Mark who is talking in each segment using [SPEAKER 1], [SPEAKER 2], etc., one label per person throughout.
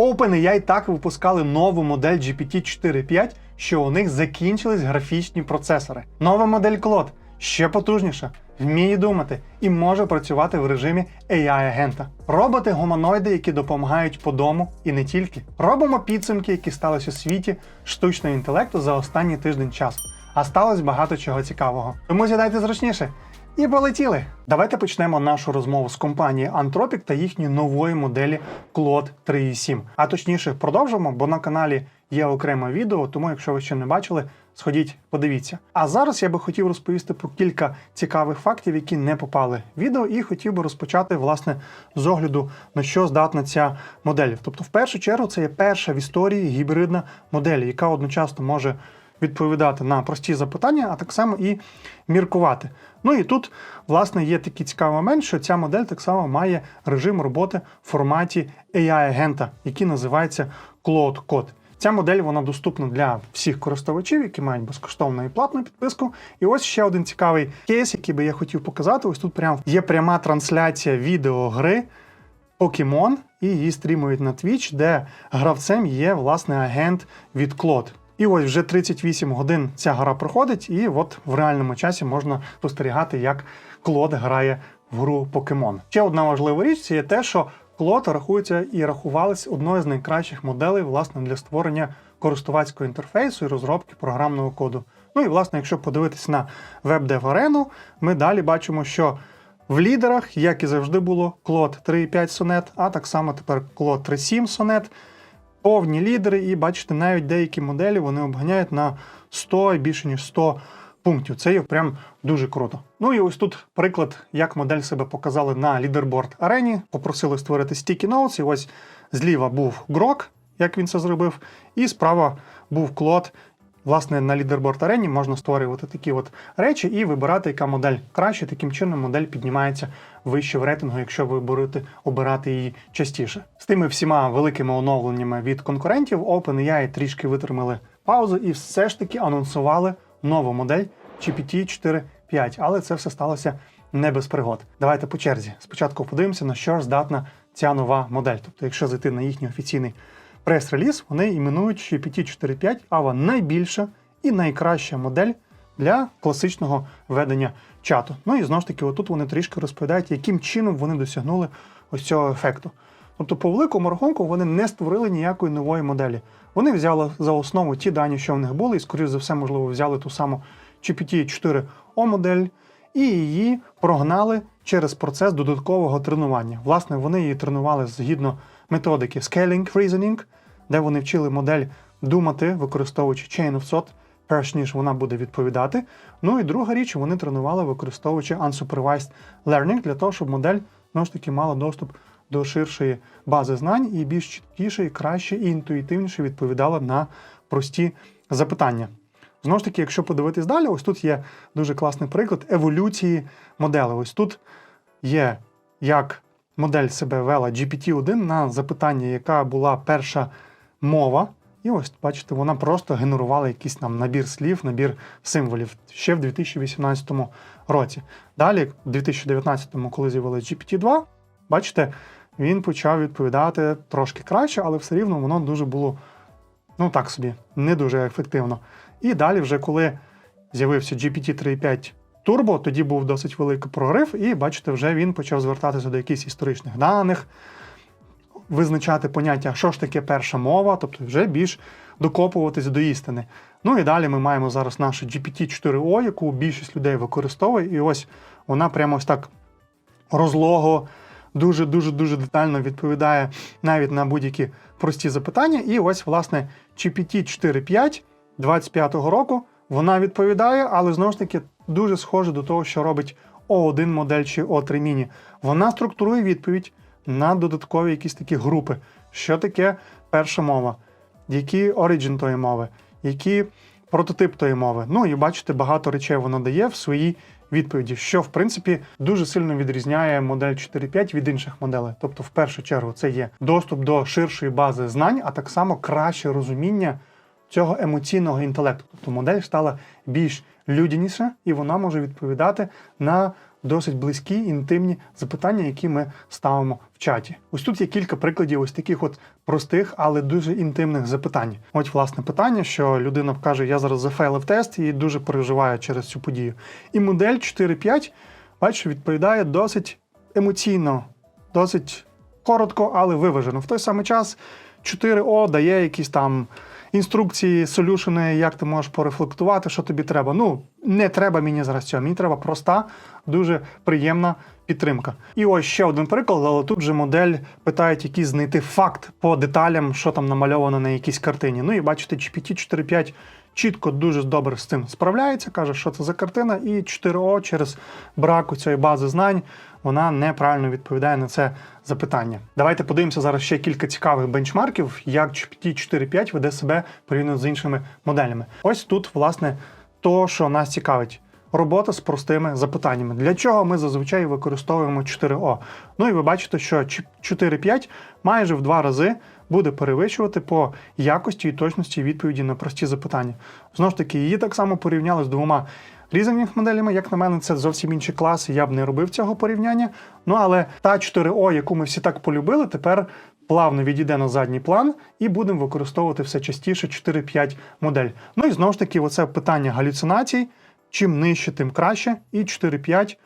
[SPEAKER 1] OpenAI так випускали нову модель GPT-4.5, що у них закінчились графічні процесори. Нова модель Claude ще потужніша, вміє думати і може працювати в режимі AI-агента. Роботи-гуманоїди, які допомагають по дому і не тільки. Робимо підсумки, які сталися у світі штучного інтелекту за останній тиждень часу. А сталося багато чого цікавого. Тому сідайте зручніше. І полетіли. Давайте почнемо нашу розмову з компанії Anthropic та їхньої нової моделі Claude 3.7. А точніше, продовжимо, бо на каналі є окреме відео, тому якщо ви ще не бачили, сходіть, подивіться. А зараз я би хотів розповісти про кілька цікавих фактів, які не попали в відео, і хотів би розпочати власне з огляду на що здатна ця модель. Тобто, в першу чергу, це є перша в історії гібридна модель, яка одночасно може відповідати на прості запитання, а так само і міркувати. Ну і тут, власне, є такий цікавий момент, що ця модель так само має режим роботи в форматі AI-агента, який називається Cloud Code. Ця модель вона доступна для всіх користувачів, які мають безкоштовну і платну підписку. І ось ще один цікавий кейс, який би я хотів показати. Ось тут прям є пряма трансляція відеогри Pokemon, і її стрімують на Twitch, де гравцем є власне агент від Claude. І ось вже 38 годин ця гра проходить, і от в реальному часі можна спостерігати, як Клод грає в гру Покемон. Ще одна важлива річ це є те, що Клод рахується і рахувалась одною з найкращих моделей власне для створення користувацького інтерфейсу і розробки програмного коду. Ну і власне, якщо подивитись на WebDev арену, ми далі бачимо, що в лідерах, як і завжди було, Claude 3.5 Sonnet, а так само тепер Claude 3.7 Sonnet повні лідери, і бачите, навіть деякі моделі вони обганяють на 100 і більше ніж 100 пунктів. Це є прям дуже круто. Ну і ось тут приклад, як модель себе показали на лідерборд арені. Попросили створити sticky notes, і ось зліва був Грок, як він це зробив, і справа був Клод. Власне, на лідерборд арені можна створювати такі от речі і вибирати, яка модель краще. Таким чином модель піднімається вище в рейтингу, якщо ви будете обирати її частіше. З тими всіма великими оновленнями від конкурентів OpenAI трішки витримали паузу і все ж таки анонсували нову модель GPT 4.5, але це все сталося не без пригод. Давайте по черзі. Спочатку подивимося, на що здатна ця нова модель. Тобто, якщо зайти на їхній офіційний прес-реліз, вони іменують GPT 4.5 Ava найбільша і найкраща модель для класичного ведення чату. Ну і знову ж таки, отут вони трішки розповідають, яким чином вони досягнули ось цього ефекту. Тобто, по великому рахунку, вони не створили ніякої нової моделі. Вони взяли за основу ті дані, що в них були, і, скоріш за все, можливо, взяли ту саму GPT-4 O модель і її прогнали через процес додаткового тренування. Власне, вони її тренували згідно методики Scaling Reasoning, де вони вчили модель думати, використовуючи Chain of Thought, перш ніж вона буде відповідати. Ну і друга річ, вони тренували, використовуючи Unsupervised Learning, для того, щоб модель знову ж таки мала доступ до ширшої бази знань і більш чіткіше, і краще, і інтуїтивніше відповідала на прості запитання. Знову ж таки, якщо подивитись далі, ось тут є дуже класний приклад еволюції модели. Ось тут є як модель себе вела GPT-1 на запитання, яка була перша мова. І ось, бачите, вона просто генерувала якийсь там набір слів, набір символів ще в 2018 році. Далі, в 2019-му, коли з'явилась GPT-2, бачите, він почав відповідати трошки краще, але все рівно воно дуже було, ну так собі, не дуже ефективно. І далі, вже коли з'явився GPT 3.5 Turbo, тоді був досить великий прорив, і бачите, вже він почав звертатися до якихось історичних даних, визначати поняття, що ж таке перша мова, тобто вже більш докопуватися до істини. Ну і далі ми маємо зараз нашу GPT-4O, яку більшість людей використовує, і ось вона прямо ось так розлого, дуже-дуже дуже детально відповідає навіть на будь-які прості запитання. І ось, власне, GPT 4.5 25-го року вона відповідає, але знову ж таки дуже схоже до того, що робить O1 модель чи O3 Mini. Вона структурує відповідь на додаткові якісь такі групи. Що таке перша мова, які origin тої мови, які прототип тої мови. Ну і бачите, багато речей вона дає в своїй відповіді, що в принципі дуже сильно відрізняє модель 4.5 від інших моделей. Тобто, в першу чергу, це є доступ до ширшої бази знань, а так само краще розуміння цього емоційного інтелекту. Тобто модель стала більш людяніша і вона може відповідати на досить близькі, інтимні запитання, які ми ставимо в чаті. Ось тут є кілька прикладів ось таких от простих, але дуже інтимних запитань. От власне питання, що людина каже: Я зараз зафейлив тест і дуже переживаю через цю подію. І модель 4.5, бачиш, відповідає досить емоційно, досить коротко, але виважено. В той самий час 4О дає якісь там інструкції, солюшени, як ти можеш порефлектувати, що тобі треба. Ну, не треба мені зараз цього. Мені треба проста, дуже приємна підтримка. І ось ще один приклад, але тут же модель питають якийсь знайти факт по деталям, що там намальовано на якійсь картині. Ну і бачите, GPT 4.5 чітко дуже добре з цим справляється, каже, що це за картина, і 4О через брак цієї бази знань вона неправильно відповідає на це запитання. Давайте подивимося зараз ще кілька цікавих бенчмарків, як GPT 4.5 веде себе порівняно з іншими моделями. Ось тут, власне, то, що нас цікавить. Робота з простими запитаннями. Для чого ми зазвичай використовуємо 4О? Ну і ви бачите, що 4.5 майже в два рази буде перевищувати по якості і точності відповіді на прості запитання. Знову ж таки, її так само порівняли з двома різними моделями. Як на мене, це зовсім інші класи. Я б не робив цього порівняння. Ну але та 4О, яку ми всі так полюбили, тепер плавно відійде на задній план і будемо використовувати все частіше 4-5 модель. Ну і знову ж таки, оце питання галюцинацій. Чим нижче, тим краще. І 4-5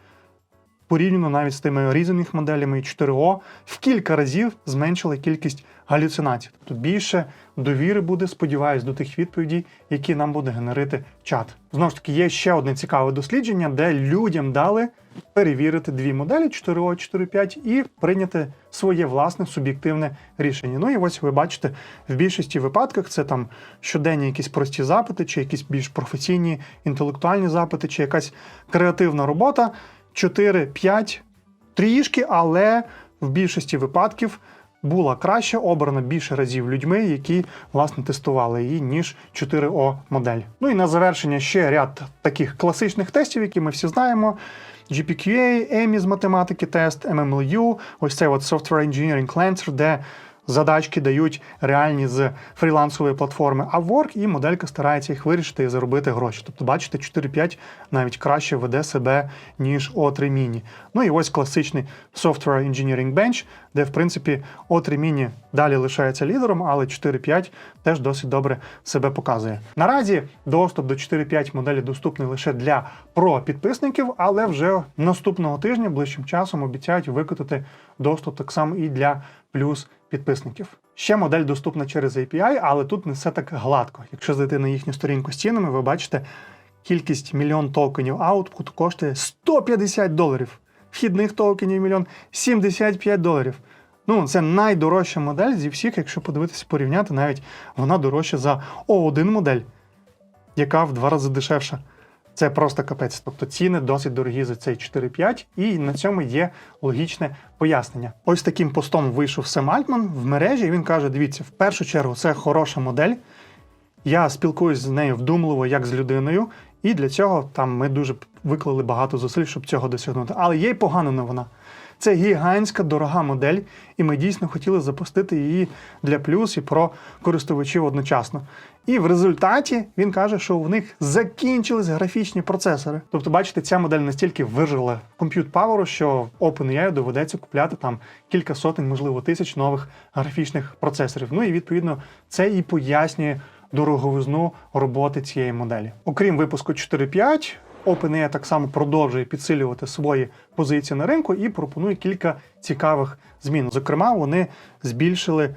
[SPEAKER 1] порівняно навіть з тими різаними моделями і 4О в кілька разів зменшили кількість галюцинацій. Тобто більше довіри буде, сподіваюсь, до тих відповідей, які нам буде генерити чат. Знову ж таки, є ще одне цікаве дослідження, де людям дали перевірити дві моделі 4О, 4.5 і прийняти своє власне суб'єктивне рішення. Ну і ось ви бачите, в більшості випадках це там щоденні якісь прості запити, чи якісь більш професійні інтелектуальні запити, чи якась креативна робота. 4-5 трішки, але в більшості випадків була краще обрана більше разів людьми, які власне тестували її, ніж 4О модель. Ну і на завершення ще ряд таких класичних тестів, які ми всі знаємо. GPQA, EMI з математики тест, MMLU, ось цей от Software Engineering Cleanser, де задачки дають реальні з фрілансової платформи Upwork, і моделька старається їх вирішити і заробити гроші. Тобто, бачите, 4.5 навіть краще веде себе, ніж O3 Mini. Ну і ось класичний Software Engineering Bench, де, в принципі, O3 Mini далі лишається лідером, але 4.5 теж досить добре себе показує. Наразі доступ до 4.5 моделі доступний лише для про-підписників, але вже наступного тижня, ближчим часом, обіцяють викотити доступ так само і для плюс підписників. Ще модель доступна через API, але тут не все так гладко. Якщо зайти на їхню сторінку з цінами, ви бачите, кількість мільйон токенів аутпут коштує 150 доларів. Вхідних токенів мільйон 75 доларів. Ну, це найдорожча модель зі всіх, якщо подивитися, порівняти, навіть вона дорожча за O1 модель, яка в два рази дешевша. Це просто капець. Тобто ціни досить дорогі за цей 4.5, і на цьому є логічне пояснення. Ось таким постом вийшов Сем Альтман в мережі, і він каже: дивіться, в першу чергу це хороша модель. Я спілкуюсь з нею вдумливо, як з людиною, і для цього там ми дуже виклали багато зусиль, щоб цього досягнути. Але є й погана новина. Це гігантська дорога модель, і ми дійсно хотіли запустити її для плюс і про користувачів одночасно. І в результаті він каже, що в них закінчились графічні процесори. Тобто, бачите, ця модель настільки вижила compute power, що OpenAI доведеться купляти там кілька сотень, можливо, тисяч нових графічних процесорів. Ну і відповідно це і пояснює дороговизну роботи цієї моделі. Окрім випуску 4.5, OpenAI так само продовжує підсилювати свої позиції на ринку і пропонує кілька цікавих змін. Зокрема, вони збільшили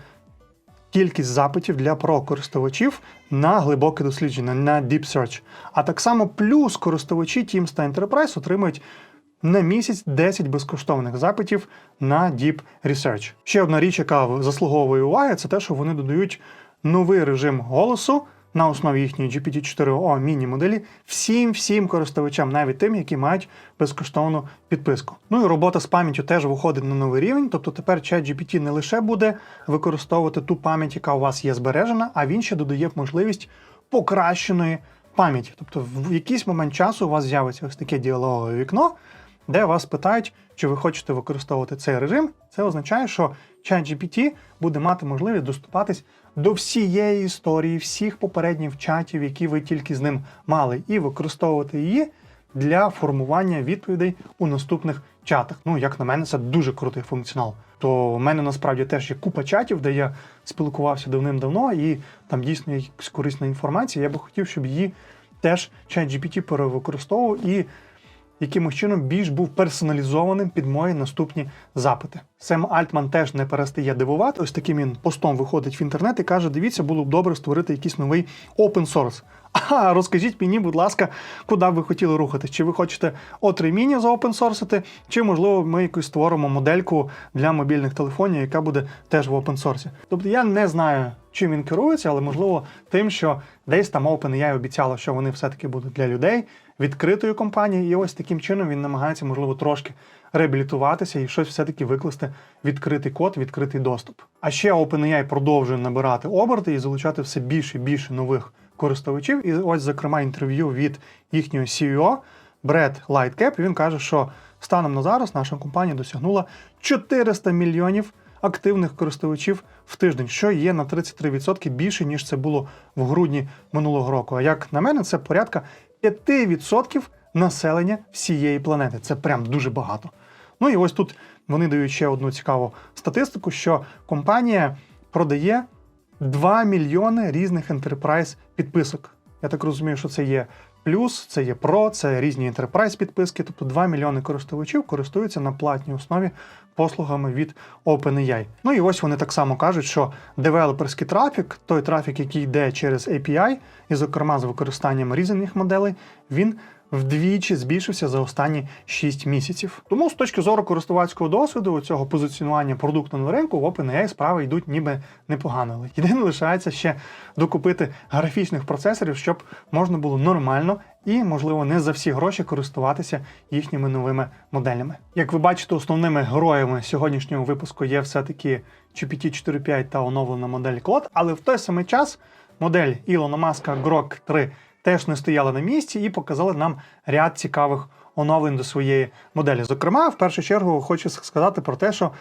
[SPEAKER 1] кількість запитів для про-користувачів на глибоке дослідження, на Deep Search. А так само плюс користувачі Teams та Enterprise отримують на місяць 10 безкоштовних запитів на Deep Research. Ще одна річ, яка заслуговує уваги, це те, що вони додають новий режим голосу на основі їхньої GPT-4o міні-моделі всім всім користувачам, навіть тим, які мають безкоштовну підписку. Ну і робота з пам'яттю теж виходить на новий рівень. Тобто тепер ChatGPT не лише буде використовувати ту пам'ять, яка у вас є збережена, а він ще додає можливість покращеної пам'яті. Тобто, в якийсь момент часу у вас з'явиться ось таке діалогове вікно, де вас питають, чи ви хочете використовувати цей режим. Це означає, що ChatGPT буде мати можливість доступатись до всієї історії, всіх попередніх чатів, які ви тільки з ним мали, і використовувати її для формування відповідей у наступних чатах. Ну, як на мене, це дуже крутий функціонал. То в мене насправді теж є купа чатів, де я спілкувався давним-давно, і там дійсно є корисна інформація. Я би хотів, щоб її теж ChatGPT перевикористовував і якимось чином більш був персоналізованим під мої наступні запити. Сем Альтман теж не перестає дивувати. Ось таким він постом виходить в інтернет і каже: дивіться, було б добре створити якийсь новий open source. А розкажіть мені, будь ласка, куди ви хотіли рухатись? Чи ви хочете O3 Mini заопенсорсити, чи можливо ми якусь створимо модельку для мобільних телефонів, яка буде теж в source. Тобто я не знаю, чим він керується, але можливо тим, що десь там OpenAI обіцяло, що вони все-таки будуть для людей відкритою компанією, і ось таким чином він намагається, можливо, трошки реабілітуватися і щось все-таки викласти відкритий код, відкритий доступ. А ще OpenAI продовжує набирати оберти і залучати все більше і більше нових користувачів. І ось, зокрема, інтерв'ю від їхнього CEO Бред Лайткеп. Він каже, що станом на зараз наша компанія досягнула 400 мільйонів активних користувачів в тиждень, що є на 33% більше, ніж це було в грудні минулого року. А як на мене, це порядка 5% населення всієї планети. Це прям дуже багато. Ну і ось тут вони дають ще одну цікаву статистику, що компанія продає 2 мільйони різних enterprise підписок. Я так розумію, що це є плюс, це є Pro, це різні enterprise підписки, тобто 2 мільйони користувачів користуються на платній основі послугами від OpenAI. Ну і ось вони так само кажуть, що девелоперський трафік, той трафік, який йде через API, і, зокрема, з використанням різних моделей, він вдвічі збільшився за останні 6 місяців. Тому з точки зору користувацького досвіду цього позиціонування продукту на ринку в OpenAI справи йдуть ніби непогано. Єдине лишається ще докупити графічних процесорів, щоб можна було нормально і, можливо, не за всі гроші користуватися їхніми новими моделями. Як ви бачите, основними героями сьогоднішнього випуску є все-таки GPT-4.5 та оновлена модель Claude, але в той самий час модель Ілона Маска Grok 3 теж не стояла на місці і показали нам ряд цікавих оновлень до своєї моделі. Зокрема, в першу чергу хочу сказати про те, що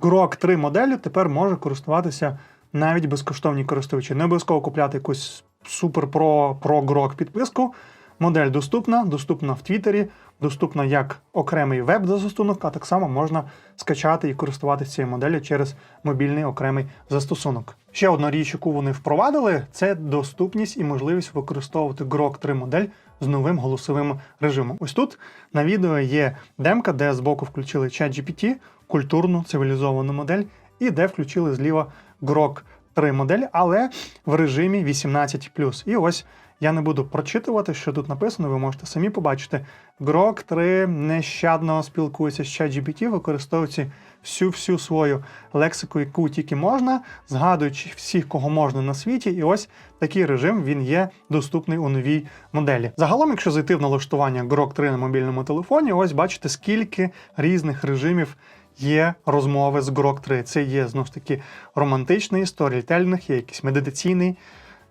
[SPEAKER 1] Grok 3 моделі тепер може користуватися навіть безкоштовні користувачі. Не обов'язково купляти якусь супер про, про Grok підписку. Модель доступна, доступна в Твіттері, доступна як окремий веб-застосунок, а так само можна скачати і користуватися цією моделлю через мобільний окремий застосунок. Ще одна річ, яку вони впровадили, це доступність і можливість використовувати Grok 3 модель з новим голосовим режимом. Ось тут на відео є демка, де збоку включили ChatGPT, культурну цивілізовану модель, і де включили зліва Grok 3 модель, але в режимі 18+. І ось я не буду прочитувати, що тут написано, ви можете самі побачити. Grok 3 нещадно спілкується з ChatGPT, використовуючи всю-всю свою лексику, яку тільки можна, згадуючи всіх, кого можна на світі, і ось такий режим він є доступний у новій моделі. Загалом, якщо зайти в налаштування Grok 3 на мобільному телефоні, ось бачите, скільки різних режимів. Є розмови з Grok 3. Це є знову ж таки романтичний сторітельних, є якийсь медитаційний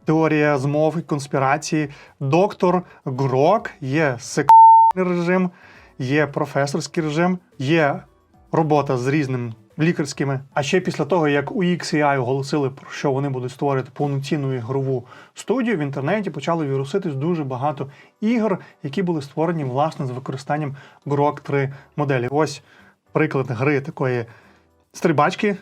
[SPEAKER 1] теорія змов і конспірації. Доктор Грок, є сексуальний режим, є професорський режим, є робота з різними лікарськими. А ще після того, як у XAI оголосили, про що вони будуть створити повноцінну ігрову студію, в інтернеті почало віруситись дуже багато ігор, які були створені власне з використанням Grok 3 моделі. Ось приклад гри такої стрибачки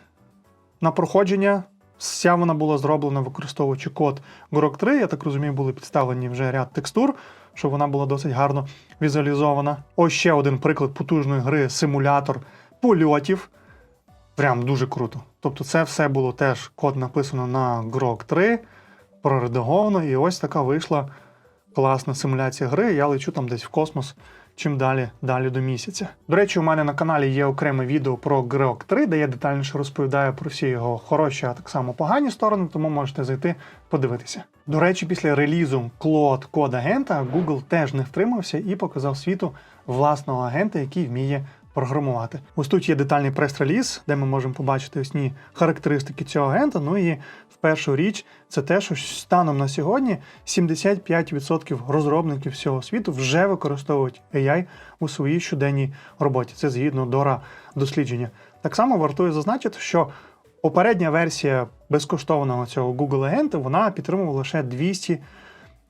[SPEAKER 1] на проходження. Вся вона була зроблена, використовуючи код Grok 3. Я так розумію, були підставлені вже ряд текстур, щоб вона була досить гарно візуалізована. Ось ще один приклад потужної гри симулятор польотів. Прям дуже круто. Тобто, це все було теж код написано на Grok 3, проредаговано, і ось така вийшла класна симуляція гри. Я лечу там десь в космос. Чим далі далі до місяця. До речі, у мене на каналі є окреме відео про Греок 3, де я детальніше розповідаю про всі його хороші, а так само погані сторони, тому можете зайти подивитися. До речі, після релізу Claude код агента Google теж не втримався і показав світу власного агента, який вміє програмувати. Ось тут є детальний прес-реліз, де ми можемо побачити основні характеристики цього агента. Ну і в першу річ це те, що станом на сьогодні 75% розробників всього світу вже використовують AI у своїй щоденній роботі. Це згідно Дора дослідження. Так само вартує зазначити, що попередня версія безкоштовного цього Google агента вона підтримувала лише 200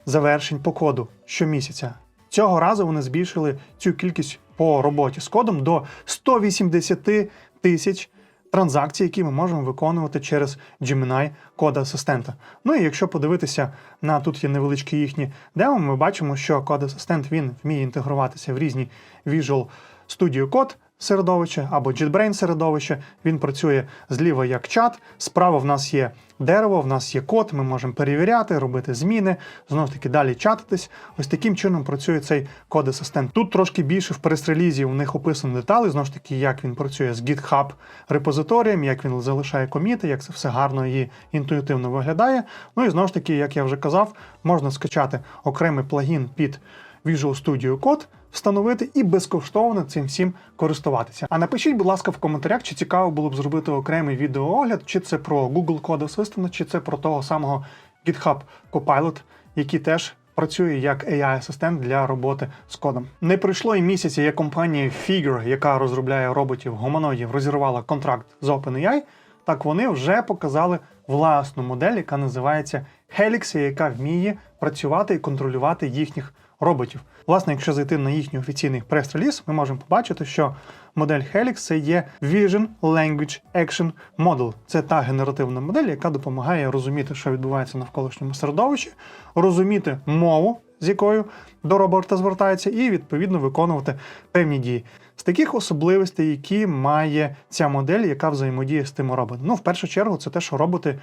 [SPEAKER 1] завершень по коду щомісяця. Цього разу вони збільшили цю кількість по роботі з кодом до 180 тисяч транзакцій, які ми можемо виконувати через Gemini код асистента. Ну і якщо подивитися на тут є невеличкі їхні демо, ми бачимо, що код асистент він вміє інтегруватися в різні Visual Studio Code середовище або JetBrains середовище. Він працює зліва як чат. Справа в нас є дерево, в нас є код. Ми можемо перевіряти, робити зміни, знову ж таки далі чатитись. Ось таким чином працює цей код асистент. Тут трошки більше в прес-релізі у них описано деталі, знову ж таки, як він працює з GitHub репозиторієм, як він залишає коміти, як це все гарно і інтуїтивно виглядає. Ну і знову ж таки, як я вже казав, можна скачати окремий плагін під Visual Studio Code, встановити і безкоштовно цим всім користуватися. А напишіть, будь ласка, в коментарях, чи цікаво було б зробити окремий відеоогляд, чи це про Google Code Assistant, чи це про того самого GitHub Copilot, який теж працює як AI-асистент для роботи з кодом. Не пройшло і місяця, як компанія Figure, яка розробляє роботів гуманоїдів, розірвала контракт з OpenAI, так вони вже показали власну модель, яка називається Helix, яка вміє працювати і контролювати їхніх роботів. Власне, якщо зайти на їхній офіційний прес-реліз, ми можемо побачити, що модель Helix це є Vision Language Action Model. Це та генеративна модель, яка допомагає розуміти, що відбувається навколишньому середовищі, розуміти мову, з якою до робота звертається, і відповідно виконувати певні дії. З таких особливостей, які має ця модель, яка взаємодіє з тими роботами. Ну, в першу чергу, це те, що роботи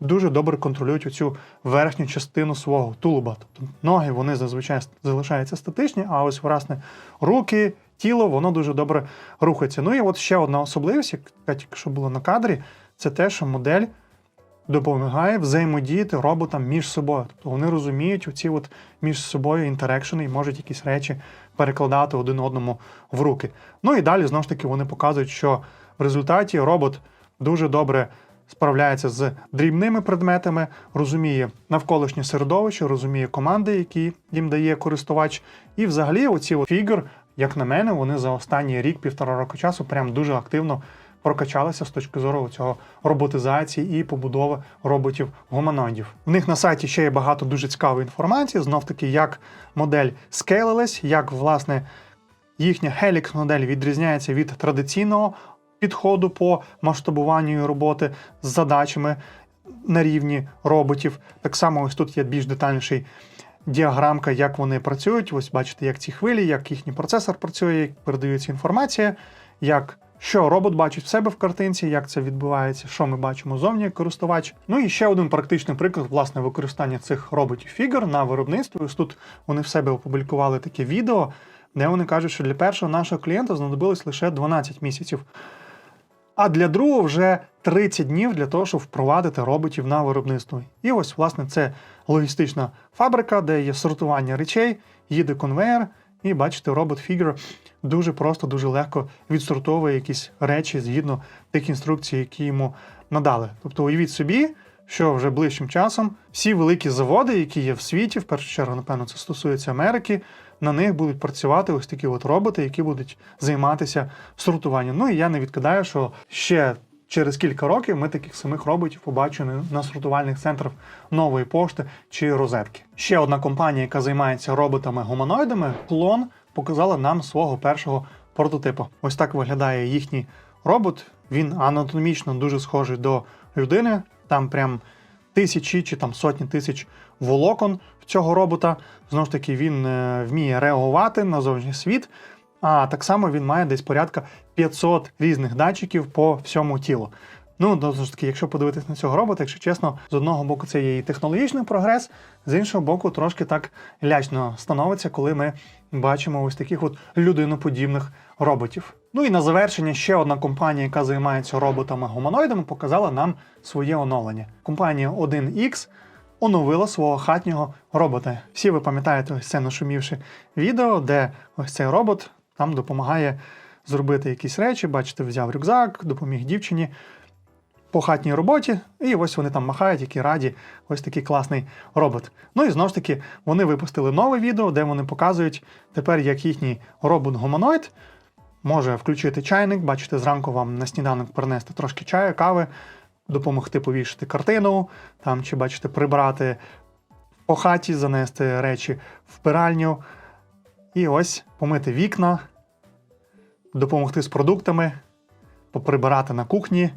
[SPEAKER 1] дуже добре контролюють оцю верхню частину свого тулуба. Тобто ноги вони зазвичай залишаються статичні, а ось власне руки, тіло, воно дуже добре рухається. Ну і от ще одна особливість, яка тільки що була на кадрі, це те, що модель допомагає взаємодіяти роботам між собою. Тобто вони розуміють оці от між собою інтерекшени і можуть якісь речі перекладати один одному в руки. Ну і далі знову ж таки вони показують, що в результаті робот дуже добре справляється з дрібними предметами, розуміє навколишнє середовище, розуміє команди, які їм дає користувач. І взагалі, оці фігур, як на мене, вони за останній рік-півтора року часу прям дуже активно прокачалися з точки зору цього роботизації і побудови роботів гуманоїдів. В них на сайті ще є багато дуже цікавої інформації, знов таки, як модель скейлилась, як власне їхня Helix модель відрізняється від традиційного підходу по масштабуванню роботи з задачами на рівні роботів. Так само, ось тут є більш детальніший діаграмка, як вони працюють. Ось бачите, як ці хвилі, як їхній процесор працює, як передається інформація, як що робот бачить в себе в картинці, як це відбувається, що ми бачимо зовні як користувач. Ну і ще один практичний приклад власне використання цих роботів фігур на виробництві. Ось тут вони в себе опублікували таке відео, де вони кажуть, що для першого нашого клієнта знадобилось лише 12 місяців. А для другого вже 30 днів для того, щоб впровадити роботів на виробництво. І ось, власне, це логістична фабрика, де є сортування речей, їде конвейер, і бачите, робот фігур дуже просто, дуже легко відсортовує якісь речі згідно тих інструкцій, які йому надали. Тобто, уявіть собі, що вже ближчим часом всі великі заводи, які є в світі, в першу чергу, напевно, це стосується Америки, на них будуть працювати ось такі от роботи, які будуть займатися сортуванням. Ну і я не відкидаю, що ще через кілька років ми таких самих роботів побачимо на сортувальних центрах нової пошти чи розетки. Ще одна компанія, яка займається роботами-гуманоїдами, клон, показала нам свого першого прототипу. Ось так виглядає їхній робот. Він анатомічно дуже схожий до людини. Там прям тисячі чи там сотні тисяч волокон в цього робота. Знову ж таки, він е, вміє реагувати на зовнішній світ. А так само він має десь порядка 500 різних датчиків по всьому тілу. Ну, знову ж таки, якщо подивитись на цього робота, якщо чесно, з одного боку це є і технологічний прогрес, з іншого боку, трошки так лячно становиться, коли ми бачимо ось таких от людиноподібних роботів. Ну і на завершення ще одна компанія, яка займається роботами-гуманоїдами, показала нам своє оновлення. Компанія 1X оновила свого хатнього робота. Всі ви пам'ятаєте ось це нашумівши відео, де ось цей робот там допомагає зробити якісь речі. Бачите, взяв рюкзак, допоміг дівчині по хатній роботі, і ось вони там махають, які раді, ось такий класний робот. Ну і знову ж таки, вони випустили нове відео, де вони показують тепер, як їхній робот-гуманоїд може включити чайник, бачите, зранку вам на сніданок принести трошки чаю, кави, допомогти повішати картину, там чи бачите, прибрати по хаті, занести речі в пиральню. І ось помити вікна, допомогти з продуктами, поприбирати на кухні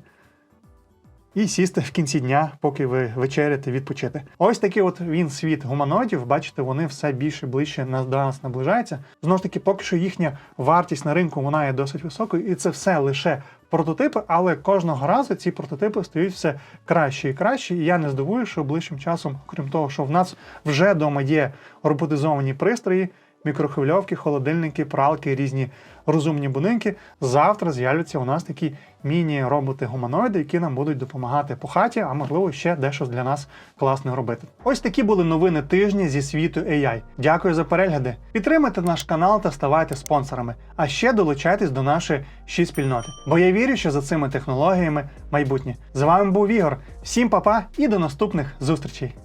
[SPEAKER 1] і сісти в кінці дня, поки ви вечеряте, відпочити. Ось такий от він світ гуманоїдів. Бачите, вони все більше ближче до нас наближаються. Знову ж таки, поки що їхня вартість на ринку вона є досить високою, і це все лише прототипи, але кожного разу ці прототипи стають все краще і краще. І я не здивую, що ближчим часом, крім того, що в нас вже вдома є роботизовані пристрої. Мікрохвильовки, холодильники, пралки, різні розумні будинки. Завтра з'являться у нас такі міні-роботи-гуманоїди, які нам будуть допомагати по хаті, а можливо ще дещо для нас класно робити. Ось такі були новини тижня зі світу AI. Дякую за перегляди. Підтримайте наш канал та ставайте спонсорами. А ще долучайтесь до нашої ще спільноти. Бо я вірю, що за цими технологіями майбутнє. З вами був Ігор. Всім па-па і до наступних зустрічей.